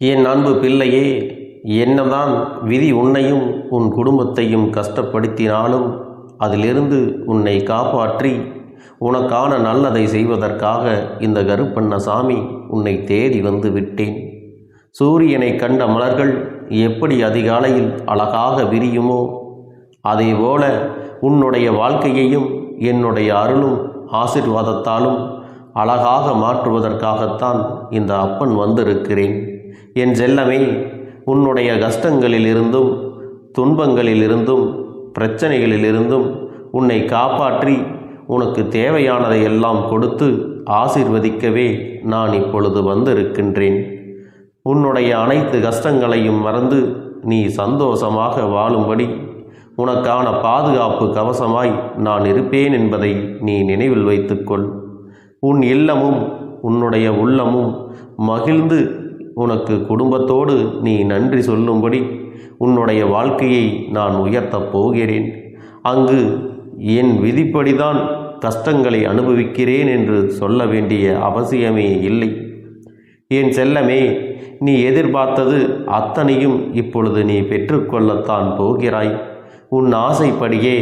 என் அன்பு பிள்ளையே என்னதான் விதி உன்னையும் உன் குடும்பத்தையும் கஷ்டப்படுத்தினாலும் அதிலிருந்து உன்னை காப்பாற்றி உனக்கான நல்லதை செய்வதற்காக இந்த கருப்பண்ணசாமி உன்னை தேடி வந்து விட்டேன். சூரியனை கண்ட மலர்கள் எப்படி அதிகாலையில் அழகாக விரியுமோ அதேபோல உன்னுடைய வாழ்க்கையையும் என்னுடைய அருளும் ஆசிர்வாதத்தாலும் அழகாக மாற்றுவதற்காகத்தான் இந்த அப்பன் வந்திருக்கிறேன். என் செல்லமே உன்னுடைய கஷ்டங்களிலிருந்தும் துன்பங்களிலிருந்தும் பிரச்சனைகளிலிருந்தும் உன்னை காப்பாற்றி உனக்கு தேவையானதை எல்லாம் கொடுத்து ஆசிர்வதிக்கவே நான் இப்பொழுது வந்திருக்கின்றேன். உன்னுடைய அனைத்து கஷ்டங்களையும் மறந்து நீ சந்தோஷமாக வாழும்படி உனக்கான பாதுகாப்பு கவசமாய் நான் இருப்பேன் என்பதை நீ நினைவில் வைத்துக்கொள். உன் இல்லமும் உன்னுடைய உள்ளமும் மகிழ்ந்து உனக்கு குடும்பத்தோடு நீ நன்றி சொல்லும்படி உன்னுடைய வாழ்க்கையை நான் உயர்த்தப் போகிறேன். அங்கு என் விதிப்படிதான் கஷ்டங்களை அனுபவிக்கிறேன் என்று சொல்ல வேண்டிய அவசியமே இல்லை. என் செல்லமே நீ எதிர்பார்த்தது அத்தனையும் இப்பொழுது நீ பெற்றுக்கொள்ளத்தான் போகிறாய். உன் ஆசைப்படியே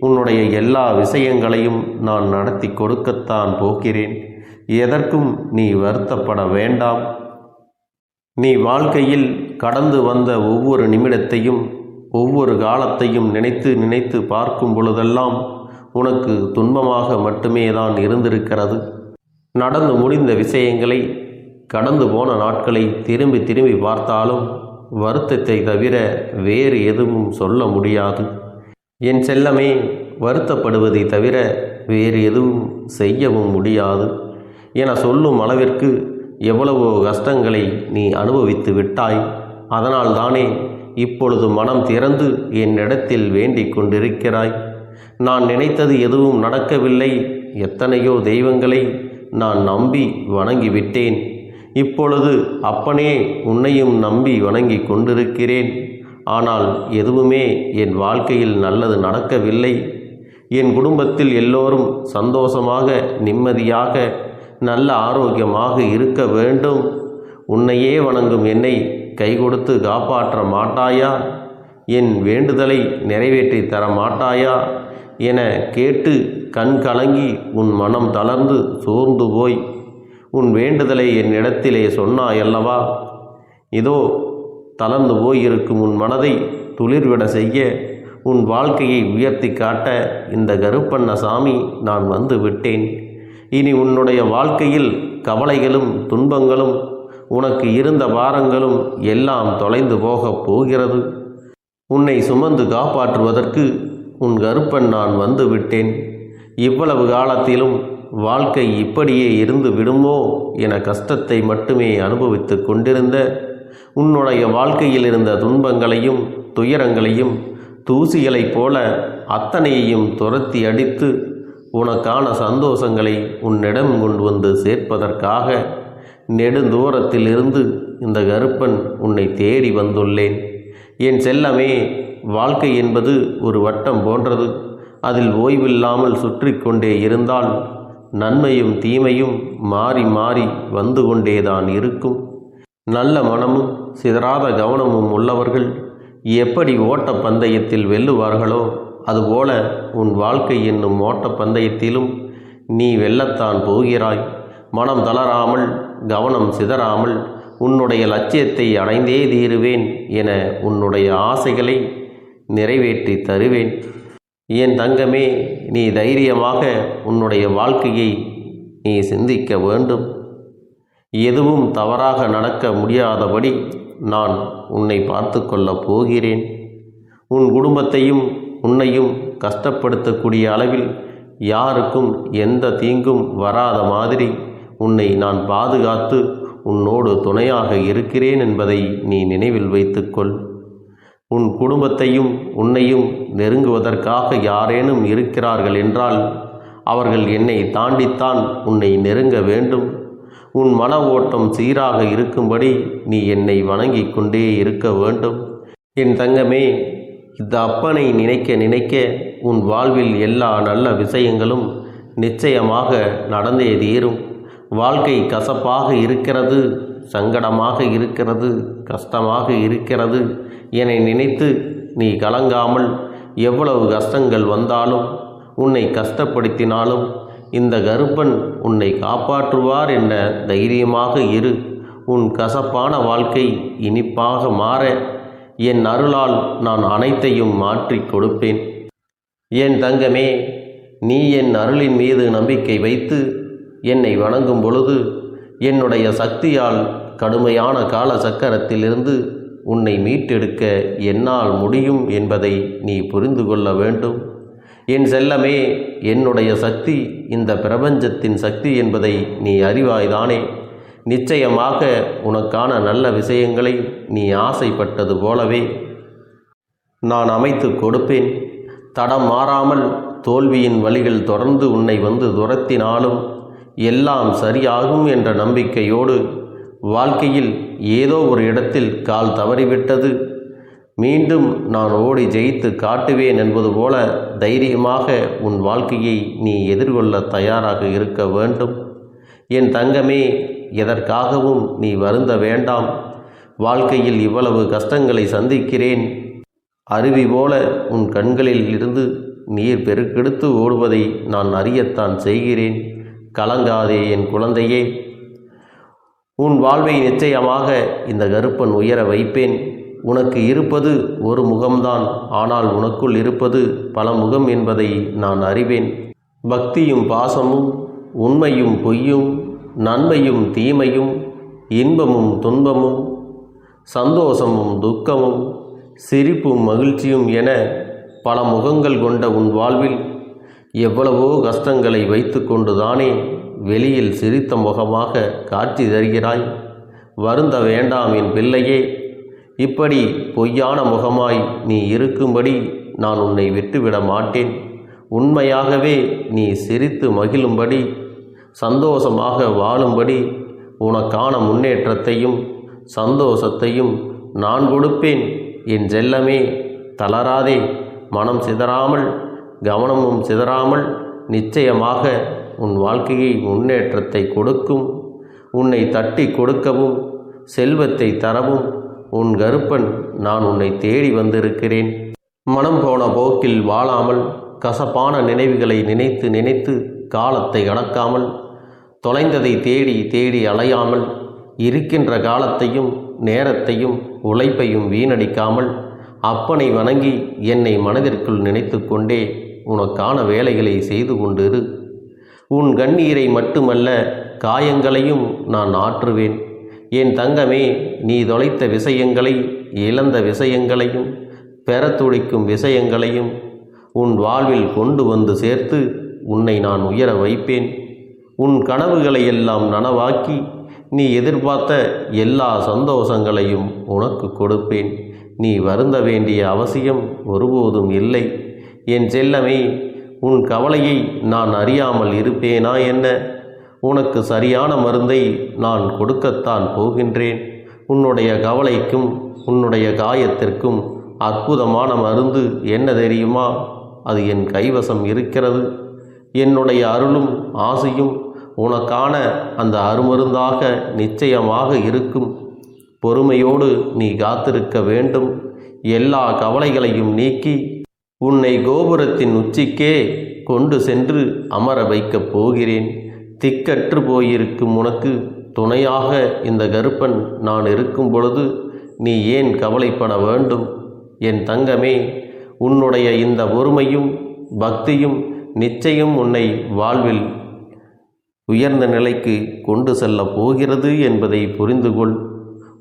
உன்னுடைய எல்லா விஷயங்களையும் நான் நடத்தி கொடுக்கத்தான் போகிறேன். எதற்கும் நீ வருத்தப்பட வேண்டாம். நீ வாழ்க்கையில் கடந்து வந்த ஒவ்வொரு நிமிடத்தையும் ஒவ்வொரு காலத்தையும் நினைத்து நினைத்து பார்க்கும் பொழுதெல்லாம் உனக்கு துன்பமாக மட்டுமே தான் இருந்திருக்கிறது. நடந்து முடிந்த விஷயங்களை கடந்து போன நாட்களை திரும்பி திரும்பி பார்த்தாலும் வருத்தத்தை தவிர வேறு எதுவும் சொல்ல முடியாது. என் செல்லமே வருத்தப்படுவதை தவிர வேறு எதுவும் செய்யவும் முடியாது. என சொல்லும் அளவிற்கு எவ்வளவோ கஷ்டங்களை நீ அனுபவித்து விட்டாய்? அதனால் தானே இப்பொழுது மனம் திறந்து என்னிடத்தில் வேண்டிக் கொண்டிருக்கிறாய். நான் நினைத்தது எதுவும் நடக்கவில்லை. எத்தனையோ தெய்வங்களை நான் நம்பி வணங்கிவிட்டேன். இப்பொழுது அப்பனே உன்னையும் நம்பி வணங்கி கொண்டிருக்கிறேன். ஆனால் எதுவுமே என் வாழ்க்கையில் நல்லது நடக்கவில்லை. என் குடும்பத்தில் எல்லோரும் சந்தோஷமாக நிம்மதியாக நல்ல ஆரோக்கியமாக இருக்க வேண்டும். உன்னையே வணங்கும் என்னை கை கொடுத்து காப்பாற்ற மாட்டாயா? என் வேண்டுதலை நிறைவேற்றி தர மாட்டாயா? என கேட்டு கண் கலங்கி உன் மனம் தளர்ந்து சோர்ந்து போய் உன் வேண்டுதலை என் இடத்திலே சொன்னாயல்லவா? இதோ தளர்ந்து போயிருக்கும் உன் மனதை துளிர்விட செய்ய உன் வாழ்க்கையை உயர்த்தி காட்ட இந்த கருப்பண்ண சாமி நான் வந்து விட்டேன் இனி உன்னுடைய வாழ்க்கையில் கவலைகளும் துன்பங்களும் உனக்கு இருந்த பாரங்களும் எல்லாம் தொலைந்து போகப் போகிறது. உன்னை சுமந்து காப்பாற்றுவதற்கு உன் கருப்பன் நான் வந்து விட்டேன். இவ்வளவு காலத்திலும் வாழ்க்கை இப்படியே இருந்து விடுமோ என கஷ்டத்தை மட்டுமே அனுபவித்து கொண்டிருந்த உன்னுடைய வாழ்க்கையில் இருந்த துன்பங்களையும் துயரங்களையும் தூசிகளைப் போல அத்தனையையும் துரத்தி அடித்து உனக்கான சந்தோஷங்களை உன்னிடம் கொண்டு வந்து சேர்ப்பதற்காக நெடுந்தூரத்திலிருந்து இந்த கருப்பன் உன்னை தேடி வந்துள்ளேன். என் செல்லமே வாழ்க்கை என்பது ஒரு வட்டம் போன்றது. அதில் ஓய்வில்லாமல் சுற்றி கொண்டே இருந்தால் நன்மையும் தீமையும் மாறி மாறி வந்து கொண்டேதான் இருக்கும். நல்ல மனமும் சிதறாத கவனமும் உள்ளவர்கள் எப்படி ஓட்ட பந்தயத்தில் வெல்லுவார்களோ அதுபோல உன் வாழ்க்கை என்னும் ஓட்ட பந்தயத்திலும் நீ வெல்லத்தான் போகிறாய். மனம் தளராமல் கவனம் சிதறாமல் உன்னுடைய லட்சியத்தை அடைந்தே தீருவேன் என உன்னுடைய ஆசைகளை நிறைவேற்றி தருவேன். என் தங்கமே நீ தைரியமாக உன்னுடைய வாழ்க்கையை நீ சிந்திக்க வேண்டும். எதுவும் தவறாக நடக்க முடியாதபடி நான் உன்னை பார்த்து கொள்ளப் போகிறேன். உன் குடும்பத்தையும் உன்னையும் கஷ்டப்படுத்தக்கூடிய அளவில் யாருக்கும் எந்த தீங்கும் வராத மாதிரி உன்னை நான் பாதுகாத்து உன்னோடு துணையாக இருக்கிறேன் என்பதை நீ நினைவில் வைத்துக்கொள். உன் குடும்பத்தையும் உன்னையும் நெருங்குவதற்காக யாரேனும் இருக்கிறார்கள் என்றால் அவர்கள் என்னை தாண்டித்தான் உன்னை நெருங்க வேண்டும். உன் மன ஓட்டம் சீராக இருக்கும்படி நீ என்னை வணங்கிக் கொண்டே இருக்க வேண்டும். என் தங்கமே இந்த அப்பனை நினைக்க நினைக்க உன் வாழ்வில் எல்லா நல்ல விஷயங்களும் நிச்சயமாக நடந்தே தீரும். வாழ்க்கை கசப்பாக இருக்கிறது சங்கடமாக இருக்கிறது கஷ்டமாக இருக்கிறது என நினைத்து நீ கலங்காமல் எவ்வளவு கஷ்டங்கள் வந்தாலும் உன்னை கஷ்டப்படுத்தினாலும் இந்த கருப்பன் உன்னை காப்பாற்றுவார் என்ற தைரியமாக இரு. உன் கசப்பான வாழ்க்கை இனிப்பாக மாற என் அருளால் நான் அனைத்தையும் மாற்றிக் கொடுப்பேன். என் தங்கமே நீ என் அருளின் மீது நம்பிக்கை வைத்து என்னை வணங்கும் பொழுது என்னுடைய சக்தியால் கடுமையான கால சக்கரத்திலிருந்து உன்னை மீட்டெடுக்க என்னால் முடியும் என்பதை நீ புரிந்து கொள்ள வேண்டும். என் செல்லமே என்னுடைய சக்தி இந்த பிரபஞ்சத்தின் சக்தி என்பதை நீ அறிவாய்தானே. நிச்சயமாக உனக்கான நல்ல விஷயங்களை நீ ஆசைப்பட்டது போலவே நான் அமைத்து கொடுப்பேன். தடம் மாறாமல் தோல்வியின் வழிகள் தொடர்ந்து உன்னை வந்து துரத்தினாலும் எல்லாம் சரியாகும் என்ற நம்பிக்கையோடு வாழ்க்கையில் ஏதோ ஒரு இடத்தில் கால் தவறிவிட்டது. மீண்டும் நான் ஓடி ஜெயித்து காட்டுவேன் என்பது போல தைரியமாக உன் வாழ்க்கையை நீ எதிர்கொள்ள தயாராக இருக்க வேண்டும். என் தங்கமே எதற்காகவும் நீ வருந்த வேண்டாம். வாழ்க்கையில் இவ்வளவு கஷ்டங்களை சந்திக்கிறேன். அருவி போல உன் கண்களில் இருந்து நீர் பெருக்கெடுத்து ஓடுவதை நான் அறியத்தான் செய்கிறேன். கலங்காதே என் குழந்தையே. உன் வாழ்வை நிச்சயமாக இந்த கருப்பன் உயர வைப்பேன். உனக்கு இருப்பது ஒரு முகம்தான் ஆனால் உனக்குள் இருப்பது பல முகம் என்பதை நான் அறிவேன். பக்தியும் பாசமும் உண்மையும் பொய்யும் நன்மையும் தீமையும் இன்பமும் துன்பமும் சந்தோஷமும் துக்கமும் சிரிப்பும் மகிழ்ச்சியும் என பல முகங்கள் கொண்ட உன் வாழ்வில் எவ்வளவோ கஷ்டங்களை வைத்து கொண்டுதானே வெளியில் சிரித்த முகமாக காட்சி தருகிறாய். வருந்த வேண்டாம் என் பிள்ளையே இப்படி பொய்யான முகமாய் நீ இருக்கும்படி நான் உன்னை விட்டுவிட மாட்டேன். உண்மையாகவே நீ சிரித்து மகிழும்படி சந்தோஷமாக வாழும்படி உனக்கான முன்னேற்றத்தையும் சந்தோஷத்தையும் நான் கொடுப்பேன். என் செல்லமே தளராதே. மனம் சிதறாமல் கவனமும் சிதறாமல் நிச்சயமாக உன் வாழ்க்கையை முன்னேற்றத்தை கொடுக்கும். உன்னை தட்டி கொடுக்கவும் செல்வத்தை தரவும் உன் கருப்பன் நான் உன்னை தேடி வந்திருக்கிறேன். மனம் போன போக்கில் வாழாமல் கசப்பான நினைவுகளை நினைத்து நினைத்து காலத்தை கடக்காமல் தொலைந்ததை தேடி தேடி அலையாமல் இருக்கின்ற காலத்தையும் நேரத்தையும் உழைப்பையும் வீணடிக்காமல் அப்பனை வணங்கி என்னை மனதிற்குள் நினைத்து கொண்டே உனக்கான வேலைகளை செய்து கொண்டிரு. உன் கண்ணீரை மட்டுமல்ல காயங்களையும் நான் ஆற்றுவேன். என் தங்கமே நீ தொலைத்த விஷயங்களை இழந்த விஷயங்களையும் பெற துடிக்கும் விஷயங்களையும் உன் வாழ்வில் கொண்டு வந்து சேர்த்து உன்னை நான் உயர வைப்பேன். உன் கனவுகளை எல்லாம் நனவாக்கி நீ எதிர்பார்த்த எல்லா சந்தோஷங்களையும் உனக்கு கொடுப்பேன். நீ வருந்த வேண்டிய அவசியம் ஒருபோதும் இல்லை. என் செல்லமே உன் கவலையை நான் அறியாமல் இருப்பேனா என்ன? உனக்கு சரியான மருந்தை நான் கொடுக்கத்தான் போகின்றேன். உன்னுடைய கவலைக்கும் உன்னுடைய காயத்திற்கும் அற்புதமான மருந்து என்ன தெரியுமா? அது என் கைவசம் இருக்கிறது. என்னுடைய அருளும் ஆசையும் உனக்கான அந்த அருமருந்தாக நிச்சயமாக இருக்கும். பொறுமையோடு நீ காத்திருக்க வேண்டும். எல்லா கவலைகளையும் நீக்கி உன்னை கோபுரத்தின் உச்சிக்கே கொண்டு சென்று அமர வைக்கப் போகிறேன். திக்கற்று போயிருக்கும் உனக்கு துணையாக இந்த கருப்பன் நான் இருக்கும் பொழுது நீ ஏன் கவலைப்பட வேண்டும்? என் தங்கமே உன்னுடைய இந்த பொறுமையும் பக்தியும் நிச்சயம் உன்னை வாழ்வில் உயர்ந்த நிலைக்கு கொண்டு செல்ல போகிறது என்பதை புரிந்து கொள்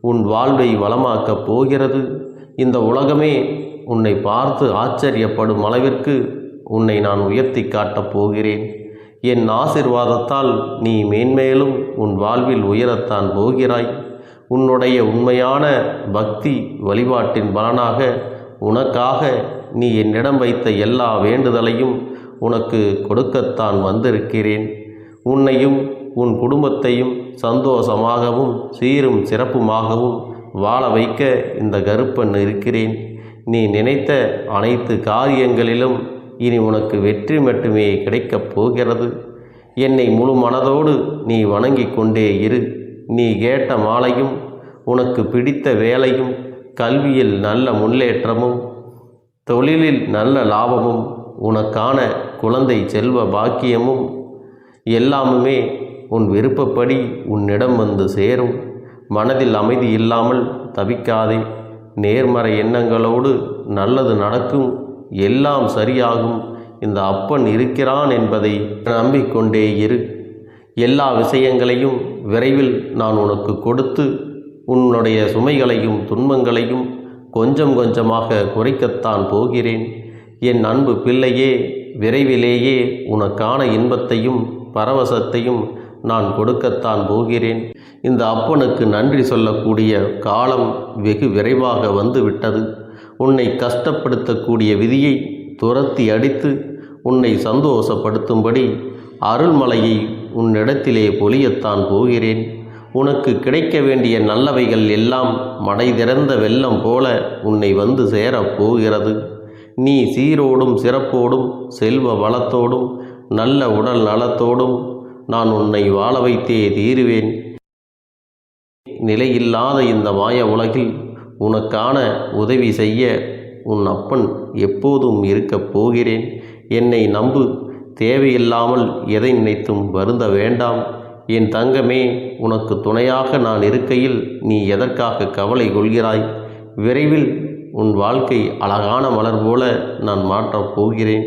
உன் வாழ்வை வளமாக்கப் போகிறது. இந்த உலகமே உன்னை பார்த்து ஆச்சரியப்படும் அளவிற்கு உன்னை நான் உயர்த்தி காட்டப் போகிறேன். என் ஆசிர்வாதத்தால் நீ மேன்மேலும் உன் வாழ்வில் உயரத்தான் போகிறாய். உன்னுடைய உண்மையான பக்தி வழிபாட்டின் பலனாக உனக்காக நீ என்னிடம் வைத்த எல்லா வேண்டுதலையும் உனக்கு கொடுக்கத்தான் வந்திருக்கிறேன். உன்னையும் உன் குடும்பத்தையும் சந்தோஷமாகவும் சீரும் சிறப்புமாகவும் வாழ வைக்க இந்த கருப்பன் இருக்கிறேன். நீ நினைத்த அனைத்து காரியங்களிலும் இனி உனக்கு வெற்றி மட்டுமே கிடைக்கப் போகிறது. என்னை முழு மனதோடு நீ வணங்கிக் கொண்டே இரு. நீ கேட்ட மாலையும் உனக்கு பிடித்த வேலையும் கல்வியில் நல்ல முன்னேற்றமும் தொழிலில் நல்ல லாபமும் உனக்கான குழந்தை செல்வ பாக்கியமும் எல்லாமுமே உன் விருப்பப்படி உன்னிடம் வந்து சேரும். மனதில் அமைதி இல்லாமல் தவிக்காதே. நேர்மறை எண்ணங்களோடு நல்லது நடக்கும். எல்லாம் சரியாகும். இந்த அப்பன் இருக்கிறான் என்பதை நம்பிக்கொண்டே இரு. எல்லா விஷயங்களையும் விரைவில் நான் உனக்கு கொடுத்து உன்னுடைய சுமைகளையும் துன்பங்களையும் கொஞ்சம் கொஞ்சமாக குறைக்கத்தான் போகிறேன். என் அன்பு பிள்ளையே விரைவிலேயே உனக்கான இன்பத்தையும் பரவசத்தையும் நான் கொடுக்கத்தான் போகிறேன். இந்த அப்பனுக்கு நன்றி சொல்லக்கூடிய காலம் வெகு விரைவாக வந்துவிட்டது. உன்னை கஷ்டப்படுத்தக்கூடிய விதியை துரத்தி அடித்து உன்னை சந்தோஷப்படுத்தும்படி அருள்மலையை உன்னிடத்திலே பொழியத்தான் போகிறேன். உனக்கு கிடைக்க வேண்டிய நல்லவைகள் எல்லாம் மடை திறந்த வெள்ளம் போல உன்னை வந்து சேரப் போகிறது. நீ சீரோடும் சிறப்போடும் செல்வ வளத்தோடும் நல்ல உடல் நலத்தோடும் நான் உன்னை வாழ வைத்தே தீருவேன். நிலையில்லாத இந்த மாய உலகில் உனக்கான உதவி செய்ய உன் அப்பன் எப்போதும் இருக்கப் போகிறேன். என்னை நம்பு தேவையில்லாமல் எதை நினைத்தும் வருந்த வேண்டாம். என் தங்கமே உனக்கு துணையாக நான் இருக்கையில் நீ எதற்காக கவலை கொள்கிறாய்? விரைவில் உன் வாழ்க்கை அழகான மலர் போல நான் மாற்றப் போகிறேன்.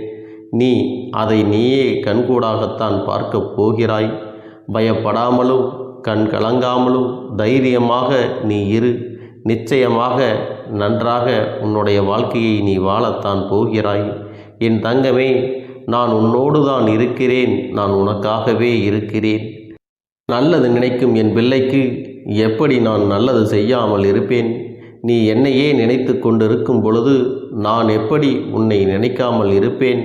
நீ அதை நீயே கண்கூடாகத்தான் பார்க்கப் போகிறாய். பயப்படாமலும் கண் கலங்காமலும் தைரியமாக நீ இரு. நிச்சயமாக நன்றாக உன்னுடைய வாழ்க்கையை நீ வாழத்தான் போகிறாய். என் தங்கமே நான் உன்னோடு தான் இருக்கிறேன். நான் உனக்காகவே இருக்கிறேன். நல்லது நினைக்கும் என் பிள்ளைக்கு எப்படி நான் நல்லது செய்யாமல் இருப்பேன்? நீ என்னையே நினைத்து கொண்டிருக்கும் பொழுது நான் எப்படி உன்னை நினைக்காமல் இருப்பேன்?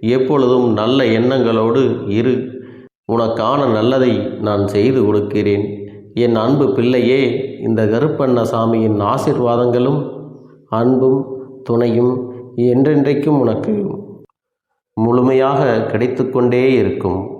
எப்பொழுதும் நல்ல எண்ணங்களோடு இரு. உனக்கான நல்லதை நான் செய்து கொடுக்கிறேன். என் அன்பு பிள்ளையே இந்த கருப்பண்ண சாமியின் ஆசிர்வாதங்களும் அன்பும் துணையும் என்றென்றைக்கும் உனக்கு முழுமையாக கிடைத்து கொண்டே இருக்கும்.